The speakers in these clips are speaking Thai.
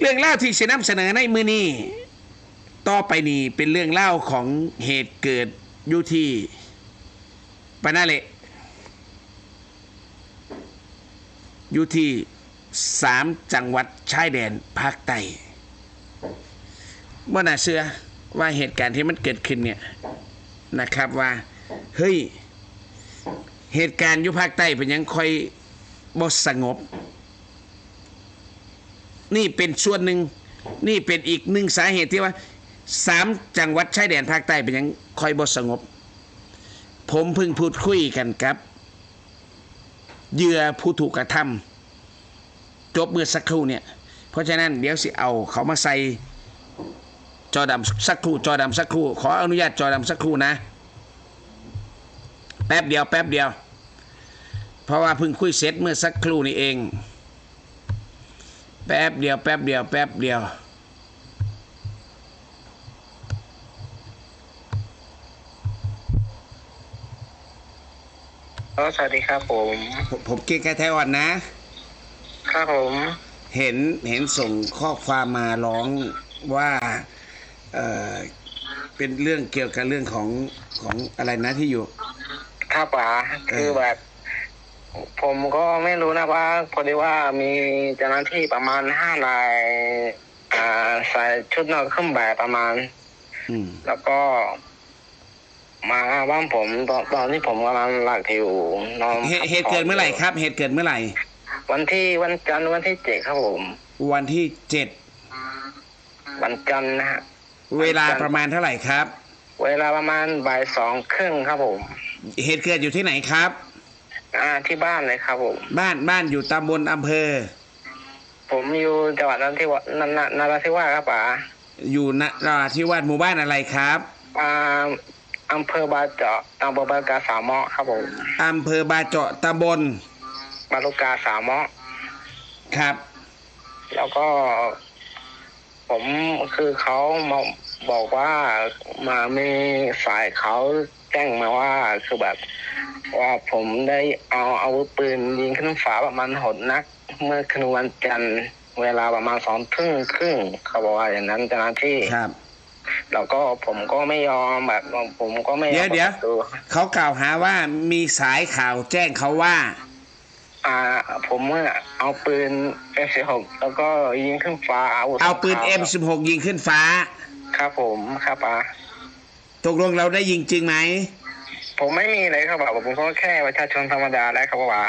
เรื่องเล่าที่จะนำเสนอในมือนี้ต่อไปนี้เป็นเรื่องเล่าของเหตุเกิดอยู่ที่ปานาเละอยู่ที่สามจังหวัดชายแดนภาคใต้ว่าน่าเชื่อว่าเหตุการณ์ที่มันเกิดขึ้นเนี่ยนะครับว่า เฮ้ย เหตุการณ์อยู่ภาคใต้เป็นยังค่อยบสงบ นี่เป็นส่วนหนึ่งนี่เป็นอีกหนึ่งสาเหตุที่ว่าสามจังหวัดชายแดนภาคใต้เป็นยังค่อยบสงบ ผมเพิ่งพูดคุยกันครับเหยื่อผู้ถูกกระทำจบเมื่อสักครู่เนี่ย เพราะฉะนั้นเดี๋ยวสิเอาเขามาใส่จอดำสักครู่จอดำสักครู่ ขออนุญาตจอดำสักครู่นะ แป๊บเดียว แป๊บเดียว เพราะว่าเพิ่งคุยเสร็จเมื่อสักครู่นี้เอง แป๊บเดียวแป๊บเดียวแป๊บเดียวก็สวัสดีครับผม ผมผมเก่งแค่ไทยอ่อนนะ ครับผม เห็นเห็นส่งข้อความมาร้องว่าเออเป็นเรื่องเกี่ยวกับเรื่องของของอะไรนะที่อยู่ครับป๋าคือแบบ ผมก็ไม่รู้นะว่าพอดีว่ามีเจ้าหน้าที่ประมาณห้านายอ่าใส่ชุดนอกเครื่องแบบประมาณ อืม แล้วก็ มาบ้านผมตอนตอนที่ผมกำลังหลับอยู่นอนเหตุเหตุเกิดเมื่อไหร่ครับ เหตุเกิดเมื่อไหร่ วันที่วันจันทร์วันที่เจ็ดครับผม วันที่เจ็ดวันจันทร์นะฮะ เวลาประมาณเท่าไหร่ครับ เวลาประมาณบ่ายสองครึ่งครับผม เหตุเกิดอยู่ที่ไหนครับ อ่าที่บ้านเลยครับผมบ้านบ้านอยู่ตำบลอำเภอ ผมอยู่จังหวัดนราธิวาสนนนราธิวาสครับป๋าอยู่นราธิวาสหมู่บ้านอะไรครับอ่าอำเภอบาเจาะอำเภอบากาสามเมาะครับผมอำเภอบาเจาะตำบลบาลุกาสามเมาะครับ แล้วก็ ผมคือเขามาบอกว่ามามีสายเขา แจ้งมาว่าคือแบบว่าผมได้เอาอาวุธปืนยิงขึ้นฟ้าประมาณหดนัก เมื่อคืนวันจันทร์เวลาประมาณสองทุ่มครึ่งเขาบอกว่าอย่างนั้นเจ้าหน้าที่ครับแล้วก็ผมก็ไม่ยอมแบบผมก็ไม่ยอมเดี๋ยวเดี๋ยวปิประตูเขากล่าวหาว่ามีสายข่าวแจ้งเขาว่า อ่า ผมอะเอาปืน M16 แล้วก็ยิงขึ้นฟ้าอาวุธเอาปืนสงคราม M16 ยิงขึ้นฟ้า ครับผมครับป้า ตกลงเราได้ยิงจริงไหมผมไม่มีเลยครับผมก็แค่ประชาชนธรรมดาแล้วครับว่า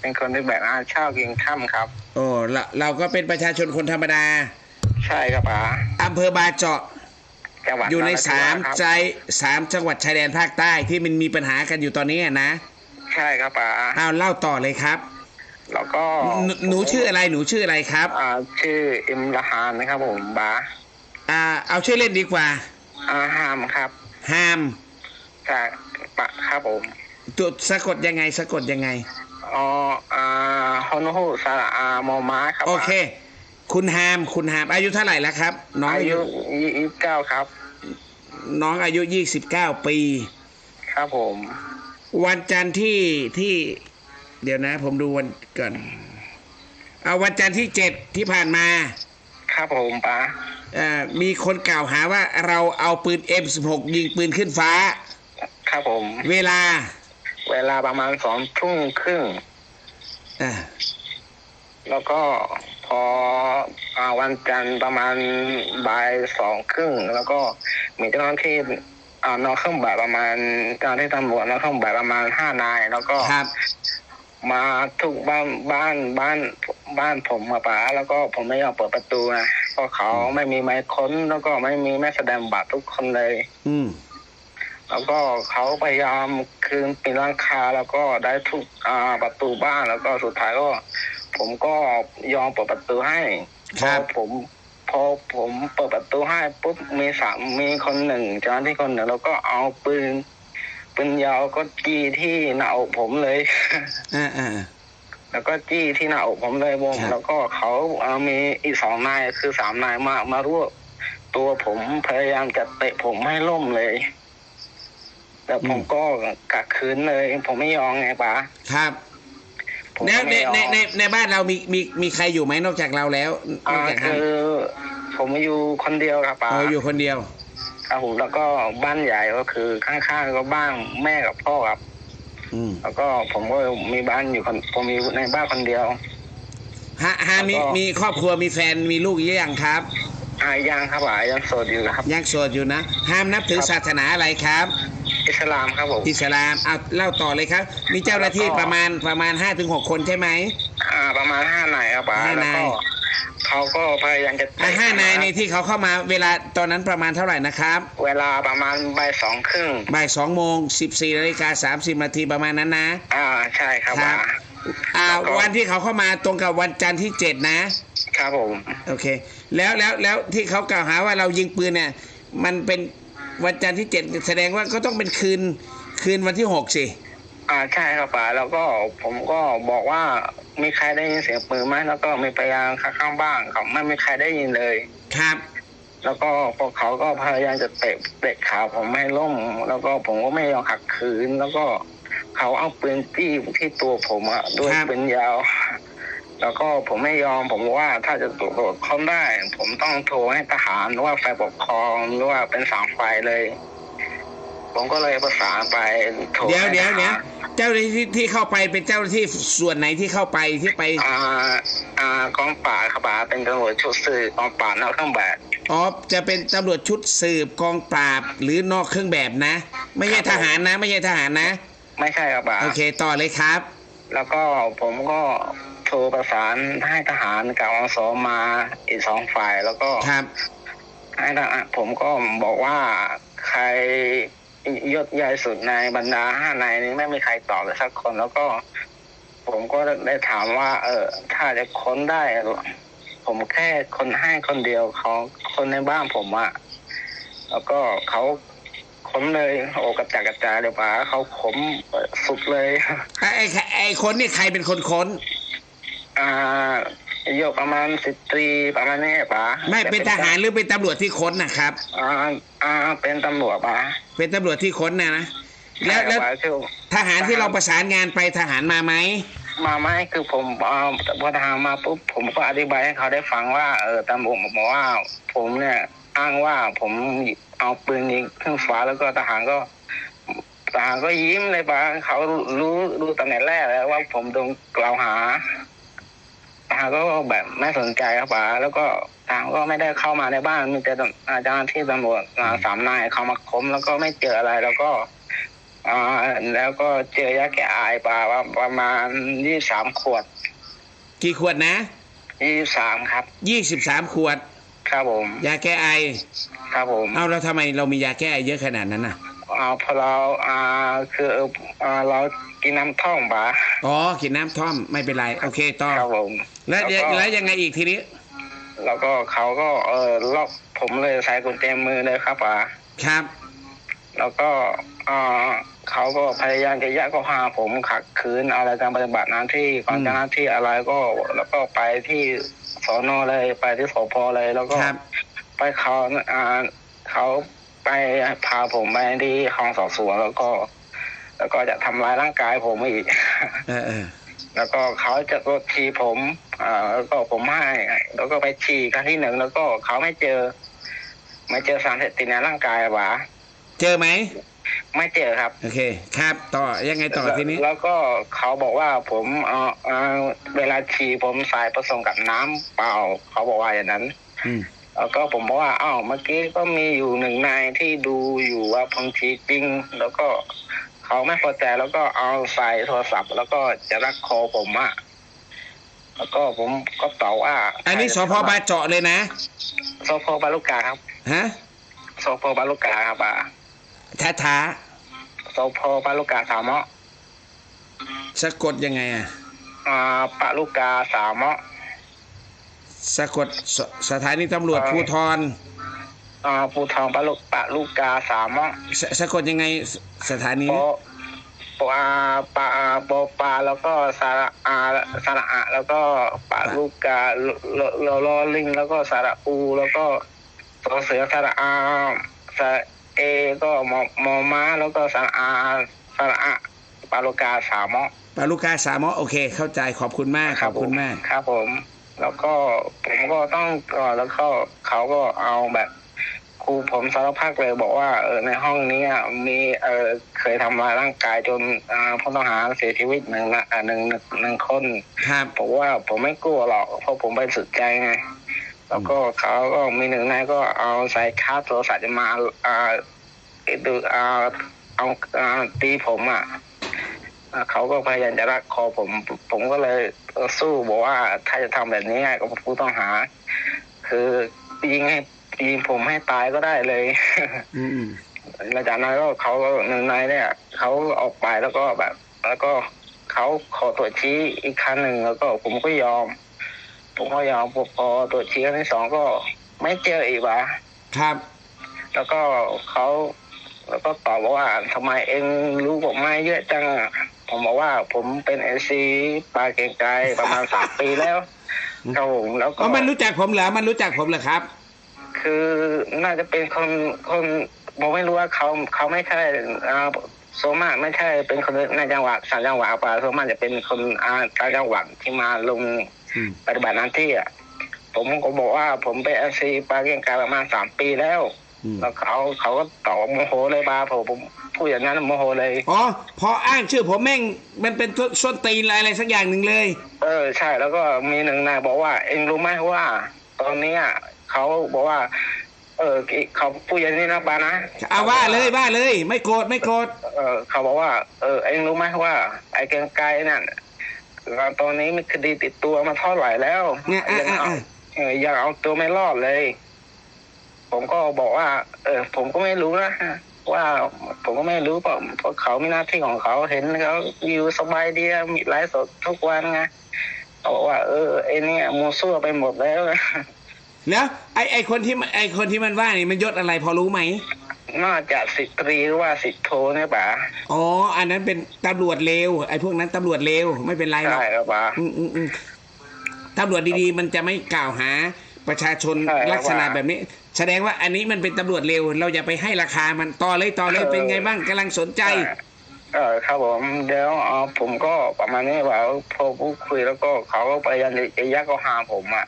เป็นคนที่แบบอ่าเช่ากินข้ามครับ โอ้เราเราก็เป็นประชาชนคนธรรมดา ใช่ครับป้าอำเภอบาเจาะจังหวัดอยู่ในรธิวสามครับใจสามจังหวัดชายแดนภาคใต้ที่มันมีปัญหากันอยู่ตอนนี้อะนะ ใช่ครับป้าเอาเล่าต่อเลยครับแล้วก็หนูหนูชื่ออะไรหนูชื่ออะไรครับ อ่า ชื่ออิมรหานนะครับผมบาอ่า เอาชื่อเล่นดีกว่าอาฮามครับ ฮามจากปะครับผมตัวสะกดยังไงสะกดยังไงอ๋ออ่าฮอนฮูสระอามอม้าครับโอเค คุณฮามคุณฮามอายุเท่าไหร่แล้วครับ น้องอาอายุยุยี่สิบเก้าครับ น้องอายุยี่สิบเก้าปี ครับผม วันจันทร์ที่ที่ เดี๋ยวนะ ผมดูวันก่อน เอาวันจันทร์ที่เจ็ดที่ผ่านมา ครับผมป้าเอ่อมีคนกล่าวหาว่าเราเอาปืน M16 ยิงปืนขึ้นฟ้า ครับผม เวลา เวลาประมาณสองทุ่มครึ่งอ่าแล้วก็พออาวันจันทร์ประมาณบ่ายสองครึ่งแล้วก็มีเจ้าหน้าที่อ่านอกเครื่องแบบประมาณเจ้าหน้าที่ตำรวจนอกเครื่องแบบประมาณห้านาย แล้วก็ครับ มาทุกบ้านบ้านบ้านบ้านผมมาป๋าแล้วก็ผมไม่ยอมเปิดประตูนะ เพราะเขาไม่มีไม้ค้นแล้วก็ไม่มีแม่แสดงบัตรทุกคนเลย อืมแล้วก็เขาพยายามคืนปีนร่างคาแล้วก็ได้ทุกอ่าประตูบ้านแล้วก็สุดท้ายก็ ผมก็ยอมเปิดประตูให้ครับพอผมพอผมเปิดประตูให้ปุ๊บมีสามมีคนหนึ่งเจ้าหน้าที่คนหนึ่งแล้วก็เอาปืนปืนยาวก็จี้ที่หน้าอกผมเลย อ่าอ่า แล้วก็จี้ที่หน้าอกผมเลยวงครับแล้วก็เขาเอ่อมีอีกสองนายคือสามนายมา มารวบตัวผมพยายามจะเตะผมให้ล่มเลย แต่ผมก็กัดขืนเลย ผมไม่ยอมไงป๋าครับผผมแล้วในไม่ยอมในในในบ้านเรามีมีมีใครอยู่ไหมนอกจากเราแล้วนอ่าอกจากคือผมอยู่คนเดียวครับป๋าเราอยู่คนเดียวครับผมแล้วก็บ้านใหญ่ก็คือข้างๆก็บ้านแม่กับพ่อครับ อืมแล้วก็ผมก็มีบ้านอยู่คนผมมีในบ้านคนเดียว ฮะฮะมีแล้วก็ มีครอบครัวมีแฟนมีลูกหรือยังครับ อายังครับป๋ายังโสดอยู่ครับ ยังโสดอยู่นะ ห้ามนับถือครับ ศาสนาอะไรครับอิสลามครับผมอิสลามเอาเล่าต่อเลยครับ มีเจ้าหน้าที่แล้วก็ประมาณประมาณห้าถึงหกคนใช่ไหม อ่าประมาณห้านายครับป๋าห้าแล้วนายก็ เขาก็พยายามจะอะเตะห้านายในที่เขาเข้ามาเวลาตอนนั้นประมาณเท่าไหร่นะครับเวลาประมาณบ่ายสองครึ่งบ่ายสองโมงสิบสี่นาฬิกาสามสิบนาทีประมาณนั้นนะ อ่าใช่ครับครับป๋าอ่าแล้วก็ วันที่เขาเข้ามาตรงกับวันจันทร์ที่เจ็ดนะ ครับผม โอเค แล้วแล้วแล้วที่เขากล่าวหาว่าเรายิงปืนเนี่ย มันเป็นวันจันทร์ที่เจ็ดแสดงว่าก็ต้องเป็นคืน คืนวันที่หกสิ อ่าใช่ครับป๋าแล้วก็ผมก็บอกว่ามีใครได้ยินเสียงปืนไหมแล้วก็มีพยานข้างๆบ้านเขาไม่มีใครได้ยินเลย ครับ แล้วก็พวกเขาก็พยายามจะเตะเตะขาผมไม่ให้ล้มแล้วก็ผมก็ไม่ยอมขัดขืน แล้วก็เขาเอาปืนจี้ที่ตัวผมอะด้วยครับปืนยาว แล้วก็ผมไม่ยอมผมบอกว่าถ้าจะตรวจค้นได้ ผมต้องโทรให้ทหารหรือว่าฝ่ายปกครองหรือว่าเป็นสามฝ่ายเลย ผมก็เลยประสานไปโทรเดี๋ยวให้เดี๋ยวทหารเดี๋ยวเจ้าหน้าที่ที่เข้าไปเป็นเจ้าหน้าที่ส่วนไหนที่เข้าไปที่ไปอ่าอ่ากองป่าบครับป๋าเป็นตำรวจชุดสืบกองป่าบนอกเครื่องแบบอ๋อจะเป็นตำรวจชุดสืบกองปราบหรือนอกเครื่องแบบนะ ไม่ใช่ทหารนะ ไม่ใช่ทหารนะ ไม่ใช่ครับป๋าโอเคต่อเลยครับ แล้วก็ผมก็โทรประสานให้ทหารกับอสมาอีกสองฝ่ายแล้วก็ครับให้ทหารผมก็บอกว่าใคร ยศใหญ่สุดในบรรดาห้านายนี้ไม่มีใครตอบเลยสักคน แล้วก็ ผมก็ได้ถามว่า เออ ถ้าจะค้นได้ ผมแค่คนให้คนเดียวเขาคนในบ้านผมอะแล้วก็เขาค้นเลยโอ้กระจายกระจายเลยป่าเขาขมสุดเลยไอ้ไอ้ไอ้คนนี่ใครเป็นคนค้น อ่าโยกประมาณสิบตรีประมาณนี้ป่ะไม่เป็นทหารหรือเป็นตำรวจที่ค้นนะครับ อ่าอ่าเป็นตำรวจป่ะ เป็นตำรวจที่ค้นนะนะแล้วแล้วใช่ครับชื่อทหารที่เราประสานงานไปทหารมาไหมมาไม่คือผมอ่าพอทหารมาปุ๊บผมก็อธิบายให้เขาได้ฟังว่าเออตำรวจบอกว่า ผมเนี่ยอ้างว่าผมเอาปืนยิงขึ้นฟ้าแล้วก็ทหารก็ทหารก็ยิ้มเลยป่ะเขารู้รู้ตั้งแต่แรกแล้วว่าผมโดนกล่าวหาทหารก็แบบไม่สนใจครับป่ะแล้วก็ ทหารก็ไม่ได้เข้ามาในบ้านมีแต่อาจารย์ที่ตำรวจอ่าสามนายเขามาค้นแล้วก็ไม่เจออะไรแล้วก็อ่าแล้วก็เจอยาแก้ไอป่าว่าประมาณยี่สามขวด กี่ขวดนะยี่สามครับยี่สิบสามขวด ครับผม ยาแก้ไอ ครับผม เอาแล้วทำไมเรามียาแก้ไอเยอะขนาดนั้นน่ะอ่าพอเราอ่าคืออ่าเรากินน้ำท่อมป่ะอ๋อกินน้ำท่อมไม่เป็นไร โอเคต่อครับผม แล้วก็แล้วยังไงอีกทีนี้ แล้วก็เขาก็เออล็อกผมเลยใส่กุญแจมือเลยครับป่ะครับ แล้วก็อ่าเขาก็พยายามจะยัดข้อหาผมขัดขืนอะไรการปฏิบัติหน้าที่ก่อนอืมเจ้าหน้าที่อะไรก็ แล้วก็ไปที่สอนอเลยไปที่สพเลยแล้วก็ครับไปเขาอ่าเขาไปพาผมไปที่ห้องสอบสวนแล้วก็ แล้วก็จะทำร้ายร่างกายผมอีก เออเออ แล้วก็เขาจะกดฉี่ผมอ่าแล้วก็ผมให้แล้วก็ไปฉี่ครั้งที่หนึ่งแล้วก็เขาไม่เจอ ไม่เจอสารเสพติดในร่างกายหวะเจอไหมไม่เจอครับ โอเค ครับต่อยังไงต่อทีนี้ แล้วก็เขาบอกว่าผมเอ่อเอ่อเวลาฉี่ผมใส่ผสมกับน้ำเปล่า เขาบอกว่าอย่างนั้นอืมแล้วก็ผมบอกว่าอ้าวเมื่อกี้ก็มีอยู่หนึ่งนายที่ดูอยู่ว่าผมฉี่จริง แล้วก็ เขาไม่พอใจแล้วก็เอาใส่โทรศัพท์ แล้วก็จะรักคอผมอะแล้วก็ผมก็ตอบว่า อันนี้สพบาเจาะเลยนะสพบาลุกาครับฮะสพบาลุกาครับอะท้าท้าสพบาลุกาสามเมาะสะกดยังไงอะอ่าปาลุกาสามเมาะสะกดสสถานีตำรวจภูธร อ่าภูทองปาลุปาลุกาสามเมาะสสะกดยังไงสสถานีปปอาปาอาปอปาแล้วก็สาระอาสาระอะแล้วก็ปาลูกาลลลอลิงแล้วก็สาระอู แล้วก็สอเสือสาระอาสาเอก็มอมอม้าแล้วก็สาระอาสาระอะปาลูกาสามเมาะปาลูกาสามอโอเค เข้าใจขอบคุณมากขอบคุณมาก ครับผม แล้วก็ผมก็ต้องเอ่อแล้วก็เขาก็เอาแบบ ครูผมสารพัดเลยบอกว่าเออในห้องนี้อะมีเออเคยทำร้ายร่างกายจนอ่าผู้ต้องหาเสียชีวิตหนึ่งนะอ่าหนึ่งหนึ่งหนึ่งคนครับผมว่าผมไม่กลัวหรอกเพราะผมไปสุดใจไงแล้วก็เขาก็มีหนึ่งนายก็เอาสายคาบโทรศัพท์จะมาอ่าดูอ่าเอาอ่าตีผมอะอ่าเขาก็พยายามจะรักคอผม ผมก็เลยเอ่อสู้บอกว่าถ้าจะทำแบบนี้กับผู้ต้องหา คือยิงให้ ยิงผมให้ตายก็ได้เลย อืมอืมหลังจากนั้นก็เขาก็หนึ่งนายเนี่ยเขาออกไปแล้วก็แบบ แล้วก็เขาขอตรวจชี้อีกครั้งหนึ่งแล้วก็ผมก็ยอม ผมก็ยอมพอพอตรวจชี้ครั้งที่สองก็ไม่เจออีกวะครับ แล้วก็เขาแล้วก็ตอบว่าทำไมเองรู้ผมไม่เยอะจังอะผมบอกว่าผมเป็นเอซีปลาเก่งไกลประมาณสามปีแล้วครับผมแล้วก็อ๋อมันรู้จักผมเหรอมันรู้จักผมเหรอครับ คือน่าจะเป็นคนคนผมไม่รู้ว่าเขาเขาไม่ใช่อ่าโซมากไม่ใช่เป็นคนในจังหวัดสามจังหวัดป่าโซมากจะเป็นคนอ่าต่างจังหวัดที่มาลงอืมปฏิบัติหน้าที่อะผมก็บอกว่าผมเป็นเอซีปลาเก่งกาประมาณสามปีแล้วอืมแล้วเขาเขาก็ตอบโมโหเลยบาผมผมพูดอย่างนั้นโมโหเลยอ๋อพออ้างชื่อผมแม่งมันเป็นส้นตีนอะไรอะไรสักอย่างหนึ่งเลย เออใช่แล้วก็มีหนึ่งนายบอกว่า เองรู้ไหมว่า ตอนเนี้ย เขาบอกว่า เออเขาพูดอย่างนี้นะบานะเอาว่าเลยว่าเลย ไม่โกรธไม่โกรธเออเขาบอกว่า เออเองรู้ไหมว่า ไอ้เกรียงไกรนั่นตอนนี้มีคดีติดตัวมาเท่าไหร่แล้วเนี่ยอะยังอะเอาอะเออยังเอาตัวไม่รอดเลย ผมก็บอกว่า เออ ผมก็ไม่รู้นะว่าผมก็ไม่รู้เพราะเพราะเขามีหน้าที่ของเขาเห็นเขาอยู่สบายดีมีไลฟ์สดทุกวันไงเขาบอกว่า เออไอ้เนี่ยมัวซั่วไปหมดแล้ว แล้วไอไอคนที่มันไอคนที่มันว่านี่มันยศอะไรพอรู้ไหมน่าจะสิบตรีหรือว่าสิบโทเนี่ยป่ะอ๋ออันนั้นเป็นตำรวจเลวไอพวกนั้นตำรวจเลวไม่เป็นไรหรอกใช่ครับป่ะอืมอืมอืมตำรวจดีๆ มันจะไม่กล่าวหาประชาชนใช่ครับลักษณะแบบนี้ แสดงว่าอันนี้มันเป็นตำรวจเลวเราอย่าไปให้ราคามันต่อเลยต่อเลยเป็นไงบ้างกำลังสนใจ เออครับผมเดี๋ยวเอ่อผมก็ประมาณนี้ว่าพอพูดคุยแล้วก็เขาก็พยายามจะยักก็หาผมอะ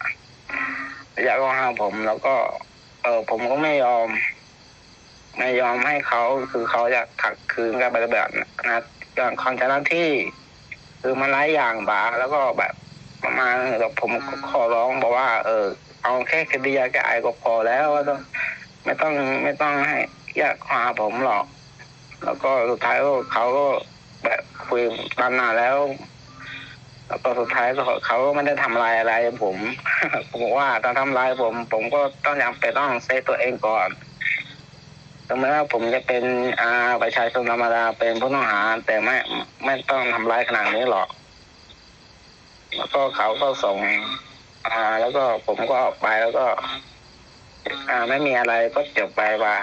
อยักก็หาผม แล้วก็ เออผมก็ไม่ยอม ไม่ยอมให้เขาคือเขาอยากขัดคืนการปฏิบัตินะอย่างคอนเจ้าหน้าที่ คือมันหลายอย่างบาแล้วก็แบบประมาณแบบผมขอร้องบอกว่า เออ เอาแค่คดียาแก้ไอก็พอแล้วไม่ต้องไม่ต้องไม่ต้องให้ยากหาผมหรอก แล้วก็สุดท้ายก็เขาก็แบบคุยตามนานแล้ว แล้วก็สุดท้ายก็เขาก็ไม่ได้ทำลายอะไรผม ผมบอกว่าถ้าทำลายผม ผมก็ต้องยังไปนต้องเซฟตัวเองก่อนถึงแม้ว่าผมจะเป็นอ่าประชาชนธรรมดาเป็นผู้ต้องหา แต่ไม่ไม่ต้องทำร้ายขนาดนี้หรอก แล้วก็เขาก็ส่งอ่า แล้วก็ผมก็ออกไปแล้วก็ อ่าไม่มีอะไรก็จบไปว่า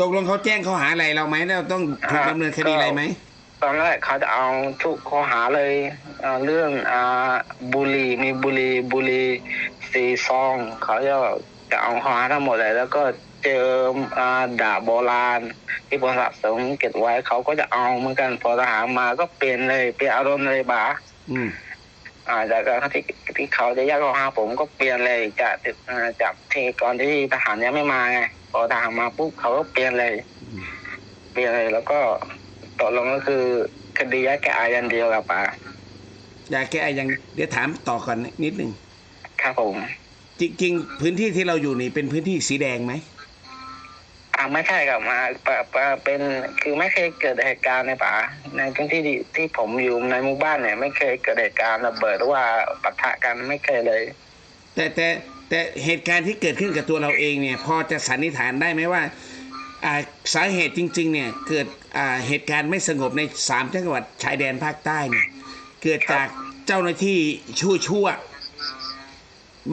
ตกลงเขาแจ้งข้อหาอะไรเราไหมแล้วต้องถูกดำเนินคดีอะไรไหม ตอนแรกเขาจะเอาทุกข้อหาเลยเอ่อเรื่องอ่าบุหรี่มีบุหรี่บุหรี่สีซอง เขาจะจะเอาข้อหาทั้งหมดเลย แล้วก็เจออ่าดาบโบราณ ที่ผมสะสมเก็บไว้เขาก็จะเอาเหมือนกันพอทหารมาก็เปลี่ยนเลยเปลี่ยนอารมณ์เลยบาอืมอ่าจากการที่ที่เขาจะแยกข้อหาผมก็เปลี่ยนเลยจากอ่าจากที่ก่อนที่ทหารยังไม่มาไงพอทหารมาปุ๊บเขาก็เปลี่ยนเลย เปลี่ยนเลยแล้วก็ ตกลงก็คือคดีแยกแกอายันเดียวกับป๋าอยากแก้ยังเดี๋ยวถามต่อก่อนนิดหนึ่งครับผม จริงๆ พื้นที่ที่เราอยู่นี่เป็นพื้นที่สีแดงไหมอ่าไม่ใช่กับมาปะปะเป็นคือไม่เคยเกิดเหตุการณ์ในป่าในพื้นที่ที่ที่ผมอยู่ในหมู่บ้านเนี่ย ไม่เคยเกิดเหตุการณ์ระเบิดหรือว่าปะทะกันไม่เคยเลย แต่แต่แต่เหตุการณ์ที่เกิดขึ้นกับตัวเราเองเนี่ย พอจะสันนิษฐานได้ไหมว่าอ่า สาเหตุจริงๆเนี่ยเกิดเหตุการณ์ไม่สงบในสามจังหวัดชายแดนภาคใต้เนี่ยเกิดจากเจ้าหน้าที่ชั่วชั่ว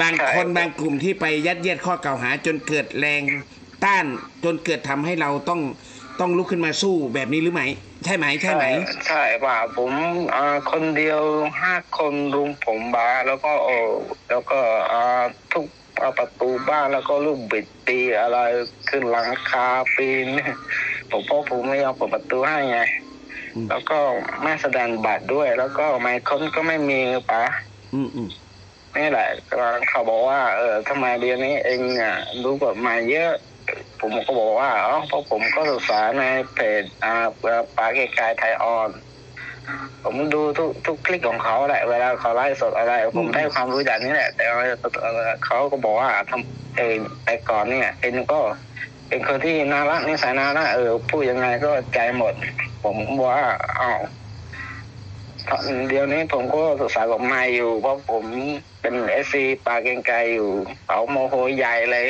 บางคนบางกลุ่มที่ไปยัดเยียดข้อกล่าวหา จนเกิดแรงต้านจนเกิดทำให้เราต้องต้องลุกขึ้นมาสู้แบบนี้หรือไม่ใช่ไหมใช่ไหมใช่ป่าผมคนเดียวห้าคนรุมผมบาแล้วก็โอ้แล้วก็ทุก อ่าประตูบ้านแล้วก็ลูกบิดตีอะไรขึ้นหลังคาปีนผมพ่อผมไม่ยอมเปิดประตูให้ไงอืมแล้วก็ไม่แสดงบัตรด้วย แล้วก็หมายค้นก็ไม่มีป๋าอืมอืมนี่แหละเขาบอกว่า เออทำไมเดือนนี้เองอะรู้กฎหมายเยอะ ผมก็บอกว่าอ๋อเพราะผมก็ศึกษาในเพจอ่าปาเกยกายไทยออน ผมดูทุกทุกคลิปของเขาแหละเวลาเขาไลฟ์สดอะไร ผมได้ความรู้จากนี้แหละ แต่ว่าเอ่อเขาก็บอกว่าทำเออแต่ก่อนเนี่ยเองก็ เป็นคนที่น่ารักนิสัยน่ารักเออพูดยังไงก็ใจหมด ผมบอกว่าอ้าวเดี๋ยวนี้ผมก็ศึกษากฎหมายอยู่ เพราะผมเป็นเอซีปาเกงไกรอยู่เขาโมโหใหญ่เลย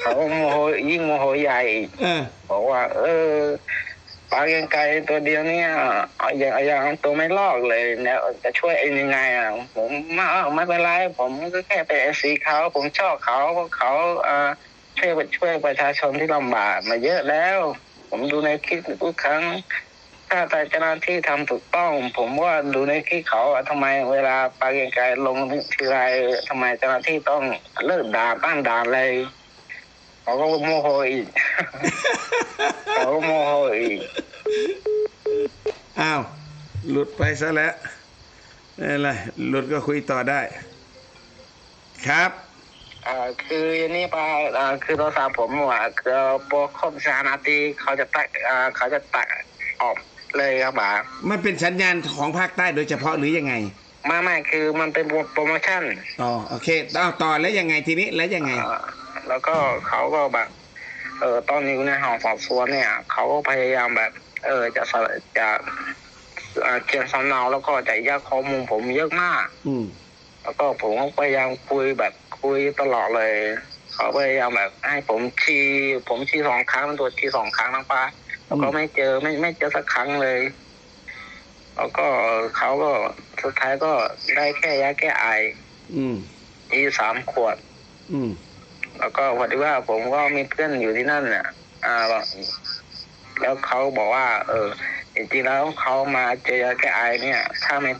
เขาโมโหยิ่งโมโหใหญ่อีกเออบอกว่า เออ ปลาเกงไก่ตัวเดียวเนี่ยเอาอย่างเอาอย่างตัวไม่ลอกเลยแล้วจะช่วยเองยังไงอะผมไม่เอาไม่เป็นไรผมก็แค่ไปเอซีเขาผมชอบเขาเพราะเขาเอ่อช่วยช่วยประชาชนที่ลำบากมาเยอะแล้ว ผมดูในคลิปทุกครั้ง ถ้าแต่เจ้าหน้าที่ทำถูกต้อง ผมว่าดูในคลิปเขาอะทำไมเวลาปลาเกงไก่ลงทีไรทำไมเจ้าหน้าที่ต้องเลิกด่าตั้งด่านเลย เขาก็โมโหอีก เขาก็โมโหอีก อ้าว หลุดไปซะแล้วไม่เป็นไรหลุดก็คุยต่อได้ ครับอ่าคืออันนี้ปลาอ่าคือโทรศัพท์ผมว่าคือพอครบสามนาทีเขาจะตัดอ่าเขาจะตัดออกเลยครับป๋ามันเป็นสัญญาณของภาคใต้โดยเฉพาะหรือยังไงไม่ไม่คือมันเป็นโปรโมชั่นอ๋อโอเคต่อต่อแล้วยังไงทีนี้แล้วยังไงอ่า แล้วก็เขาก็แบบ เออตอนนี้ในห้องสอบสวนเนี่ยเขาก็พยายามแบบ เออจะสะจะอ่าเขียนสำเนาแล้วก็จะแยกข้อมูลผมเยอะมาก อืมแล้วก็ผมก็พยายามคุยแบบคุยตลอดเลย เขาพยายามแบบให้ผมชี้ผมชี้สองครั้งตัวชี้สองครั้งนะป้าแล้วก็อืมไม่เจอไม่ไม่เจอสักครั้งเลย แล้วก็เขาก็สุดท้ายก็ได้แค่ยาแก้ไออืมอีสามขวด อืม แล้วก็พอดีว่าผมก็มีเพื่อนอยู่ที่นั่นเนี่ยอ่าแล้วเขาบอกว่า เออจริงๆแล้วเขามาเจอยาแก้ไอเนี่ย ถ้าไม่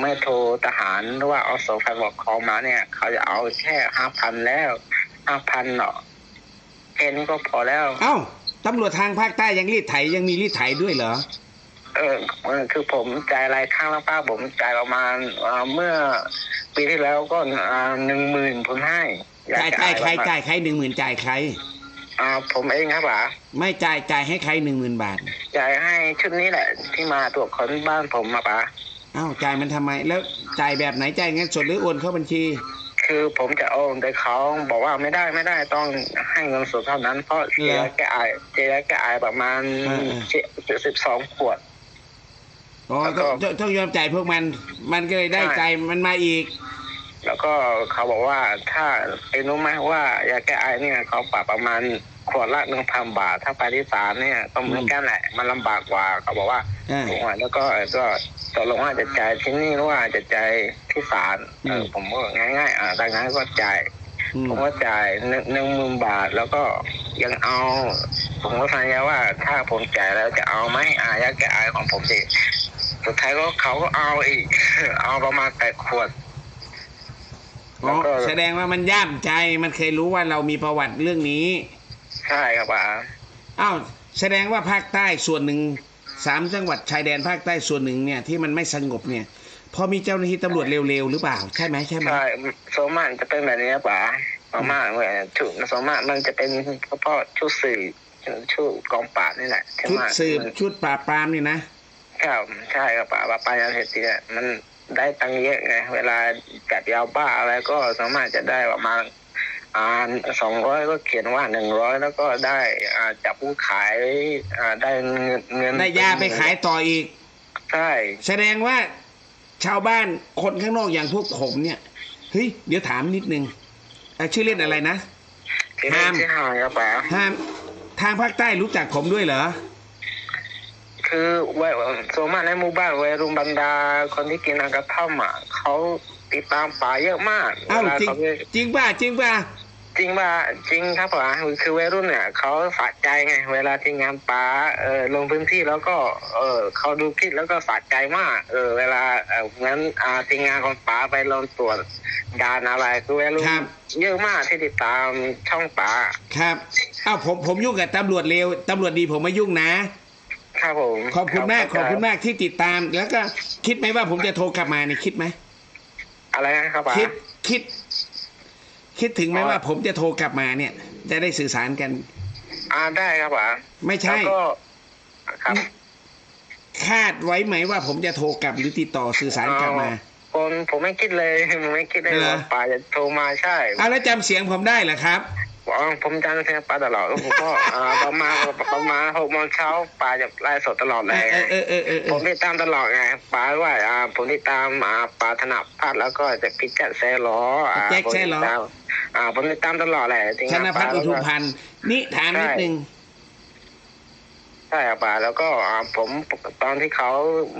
ไม่โทรทหารหรือว่าเอาโซแฟนบอกคอมาเนี่ย เขาจะเอาแค่ห้าพันแล้วห้าพันเนาะแค่นี้ก็พอแล้ว เอ้าตำรวจทางภาคใต้ยังรีดไถยังมีรีดไถด้วยเหรอ เออเออคือผมจ่ายรายครั้งแล้วป้าผมจ่ายประมาณอ่าเมื่อปีที่แล้วก็อ่าหนึ่งหมื่นผมให้ย จ่ายแก้จ่ายไอใครประมณจ่ายใครหนึ่งหมื่นจ่ายใครอ่าผมเองครับป๋าไม่จ่ายจ่ายให้ใครหนึ่งหมื่นบาท จ่ายให้ชุดนี้แหละ ที่มาตรวจคนบ้านผมมาป๋าเอ้าจ่ายมันทำไม แล้วจ่ายแบบไหนจ่ายเงินสดหรือโอนเข้าบัญชี คือผมจะโอนแต่เขาบอกว่าไม่ได้ไม่ได้ต้องให้เงินสดเท่านั้น เพราะเจยาแก้ไอเจยาแก้ไอประมาณอ่าสิบสองขวดอ๋อแล้วก็ต้องต้องต้องยอมจ่ายพวกมัน มันก็เลยได้ใช่ใจายมันมาอีก แล้วก็เขาบอกว่าถ้าเอ็รู้ไหมว่ายาแก้ไอเนี่ยเขาปรับประมาณขวดละหนึ่งพันบาท ถ้าไปที่ศาลเนี่ยก็เหมือนกันแหละมันลำบากกว่าเขาบอกว่าอ่าผมว่าแล้วก็ก็ตกลงว่าจะจ่ายที่นี่หรือว่าจะจ่ายที่ศาลเออมผมก็ง่ายๆอ่าดังนั้นก็จ่ายอืมผมก็จ่ายหนึ่งหนึ่งหมื่นบาทแล้วก็ยังเอา ผมก็สัญญาว่าถ้าผมจ่ายแล้วจะเอาไหมอายาแก้ไอของผมสิสุดท้ายก็เขาก็เอาอีก เอาประมาณแปดขวดอ๋ แล้วอก็แสดงว่ามันย่ามใจมันเคยรู้ว่าเรามีประวัติเรื่องนี้ ใช่ครับป๋าอ้าวแสดงว่าภาคใต้ส่วนหนึ่งสามจังหวัดชายแดนภาคใต้ส่วนหนึ่งเนี่ยที่มันไม่สงบเนี่ย พอมีเจ้าหน้าที่ตำรวจเร็วๆหรือเปล่า ใช่ไหมใช่ไหมใช่โซมานจะเป็นแบบนี้ครับป๋าโซมานเนี่ยชุดโซมานมันจะเป็นเฉพาะชุดสื่อชุดกองปราบนี่แหละใช่ชุดไหมสืบชุดปราบปรามนี่นะครับใช่ครับป๋าว่าปายาเสพติดเนี่ยมัน ได้ตังค์เยอะไงเวลาจับยาบ้าอะไรก็สามารถจะได้ประมาณอ่าสองร้อยก็เขียนว่าหนึ่งร้อยแล้วก็ได้อ่าจับผู้ขายอ่าได้เงินเงินได้ยาไปขายต่ออีกใช่แสดงว่าชาวบ้านคนข้างนอกอย่างพวกผมเนี่ยเฮ้ยเดี๋ยวถามนิดนึงเอ่อชื่อเล่นอะไรนะที่นั่นห้ามที่ห่างครับป๋าทางทางภาคใต้รู้จักผมด้วยเหรอ คือวัยส่วนมากในหมู่บ้านวัยรุ่นบรรดา คนที่กินอากาท่อมอะเขาติดตามป่าเยอะมากเอ้าเวลาจริงเขาไปจริงป่ะจริงป่ะจริงป่ะจริงครับป๋าคือวัยรุ่นเนี่ยเขาสะใจไง เวลาที่งานป่าเออลงพื้นที่แล้วก็เออเขาดูคลิปแล้วก็สะใจมาก เออ เวลาเอองั้นอ่าทีมงานของป๋าไปลงตรวจด่านอะไรคือวัยรุ่นครับ เยอะมากที่ติดตามช่องป๋าครับเอ้าผมผมยุ่งกับตำรวจเลวตำรวจดีผมไม่ยุ่งนะ ครับผมขอบคุณมากขรัอบคุณมากที่ติดตาม แล้วก็คิดไหมว่าผมจะโทรกลับมานี่คิดไหมอะไรนะครับป๋าคิดคิด คิดถึงไหมอ๋อว่าผมจะโทรกลับมาเนี่ย จะได้สื่อสารกัน อ่าได้ครับป๋าไม่ใช่แล้วก็ครับ คาดไว้ไหมว่าผมจะโทรกลับหรือติดต่อสื่อสารกลับมาผมผมไม่คิดเลยผมไม่คิดเลยเหรอว่าป๋าจะโทรมาใช่เอาแล้วจำเสียงผมได้เหรอครับ อ๋อผมจำเสียงป๋าตลอดแล้วผมก็อ่าประมาณประมาณหกโมงเช้าป๋าจะไลฟ์สดตลอดเลยเออเออเออเออเอผอมติดตามตลอดไงป๋าว่าอ่าผมติดตามอ่าป๋าธนพัฒน์แล้วก็จะพิจัดแซ่ล้ออ่าแจ็คแซ่ล้อผมติดตามอ่าผมติดตามตลอดแหละจริงชนพัฒน์อุทุมพันธ์นธ์นี่ถามนิดนึงใช่ครับป๋าแล้วก็อ่าผมตอนที่เขา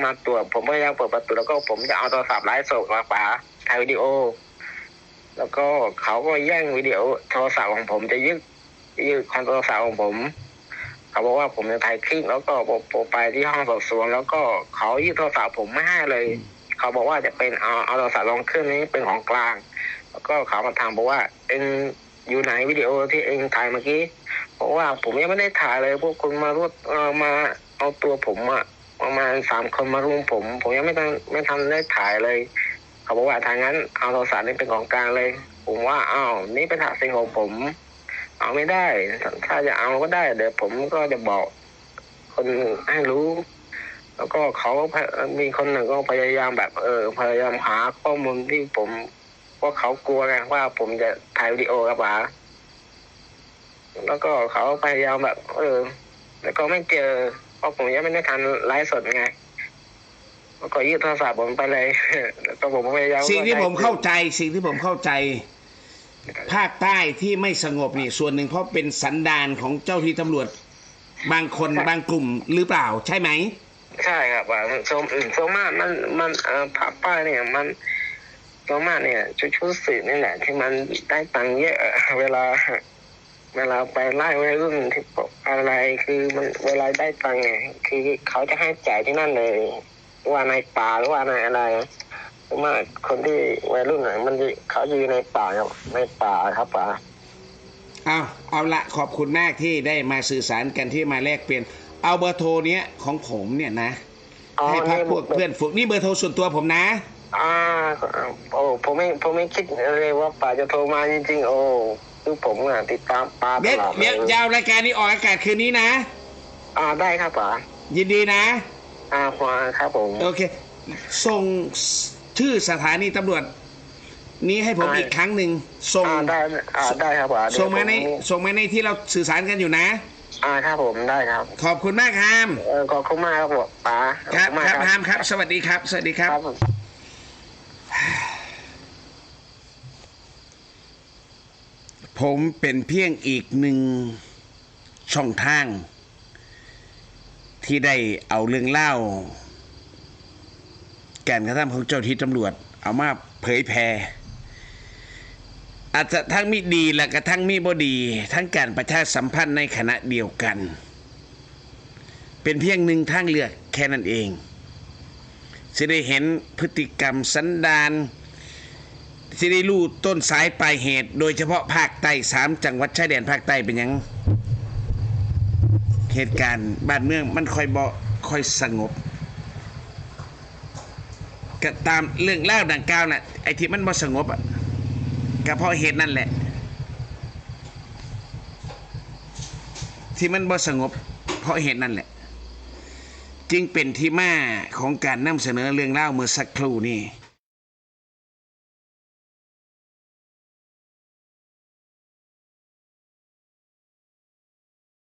มาตรวจผมก็ยังเปิดประตูแล้วก็ผมจะเอาโทรศัพท์ไลฟ์สดมาป๋าถ่ายวิดีโอ แล้วก็เขาก็แย่งวิดีโอโทรศัพท์ของผมจะยึดยึดคอนโทรศัพท์ของผม เขาบอกว่าผมจะถ่ายคลิปแล้วก็ผมไปที่ห้องสอบสวน แล้วก็เขายึดโทรศัพท์ผมไม่ให้เลย เขาบอกว่าจะเป็นเอาเอาโทรศัพท์ลองเครื่องนี้เป็นของกลาง แล้วก็เขามาถามบอกว่าเองอยู่ไหนวิดีโอที่เองถ่ายเมื่อกี้เพราะว่าผมยังไม่ได้ถ่ายเลย พวกคุณมารวบเออมาเอาตัวผมอะประมาณสามคนมารุมผม ผมยังไม่ทันไม่ทันได้ถ่ายเลย เขาบอกว่าทางนั้นเอาโทรศัพท์นี่เป็นของกลางเลย ผมว่าอ้าวนี่เป็นถาสิ่งของผม เอาไม่ได้ ถ้าจะเอาก็ได้ เดี๋ยวผมก็จะบอก คนให้รู้ แล้วก็เขามีคนหนึ่งก็พยายามแบบ เออ พยายามหาข้อมูลที่ผมว่าเขากลัวไงว่าผมจะถ่ายวิดีโอกับป๋าแล้วก็เขาพยายามแบบ เออ แล้วก็ไม่เจอเพราะผมยังไม่ได้ทันไลฟ์สดไง ก็ยืดโทรศัพท์ผมไปเลยแล้วก็ผมพยายามสิ่งที่ผมเข้าใจสิ่งที่ผมเข้าใจ ภาคใต้ที่ไม่สงบนี่ส่วนหนึ่งเพราะเป็นสันดานของเจ้าที่ตำรวจ บางคนบางกลุ่มหรือเปล่าใช่ไหมใช่ครับว่าโซมอื่นโซมากมันมันเอ่อผับป้ายเนี่ยมันโซมากเนี่ยชุดชุดสืบนี่แหละ ที่มันได้ตังค์เยอะเวลาเวลาไปไล่วัยรุ่นที่อะไรคือมันเวลาได้ตังค์ไงคือเขาจะให้จ่ายที่นั่นเลย ว่าในป่าหรือว่าในอะไรเพราะว่าคนที่วัยรุ่นน่ะมันเขาอยู่ในป่าครับในป่าครับป่าเอาเอาละขอบคุณมากที่ได้มาสื่อสารกันที่มาแลกเปลี่ยน เอาเบอร์โทรเนี้ยของผมเนี่ยนะอ๋อให้พักนี่พวกเพื่อนฝูงนี่เบอร์โทรส่วนตัวผมนะอ่าโอ้ผมไม่ผมไม่คิดเลยว่าป่าจะโทรมาจริงๆ โอ้คือผมอะติดตามป่าตเดี๋ยวลอดเลเดี๋ยวยยาวรายการนี้ออกอากาศคืนนี้นะ อ่าได้ครับป่ายินดีนะ อ่าพอครับผม โอเค ส่งชื่อสถานีตำรวจ นี้ให้ผมได้ อีกครั้งหนึ่งส่งอ่าได้อ่าได้ครับป่าเดี๋ยวส่งมาในผส่งมาในที่เราสื่อสารกันอยู่นะ อ่าครับผมได้ครับขอบคุณมากครับเออขอบคุณมากครับผมป๋าครับขอณมากครับฮามครับ สวัสดีครับ สวัสดีครับครับผม ผมเป็นเพียงอีกหนึ่งช่องทาง ที่ได้เอาเรื่องเล่าการกระทำของเจ้าที่ตำรวจ เอามาเผยแพร่อาจจะทั้งมีดีและกระทั่งมีบดี ทั้งการประชาสัมพันธ์ในขณะเดียวกัน เป็นเพียงหนึ่งทางเลือกแค่นั้นเองจะได้เห็นพฤติกรรมสันดานสิได้รู้ต้นสายปลายเหตุ โดยเฉพาะภาคใต้สามจังหวัดชายแดนภาคใต้เป็นยัง เหตุการณ์บ้านเมืองมันค่อยบ่ค่อยสงบก็ตามเรื่องเล่าดังกล่าวน่ะไอ้ที่มันบ่สงบอะก็เพราะเหตุนั่นแหละ ที่มันบ่สงบ เพราะเหตุนั่นแหละ จึงเป็นที่มาของการนำเสนอเรื่องเล่าเมื่อสักครู่นี้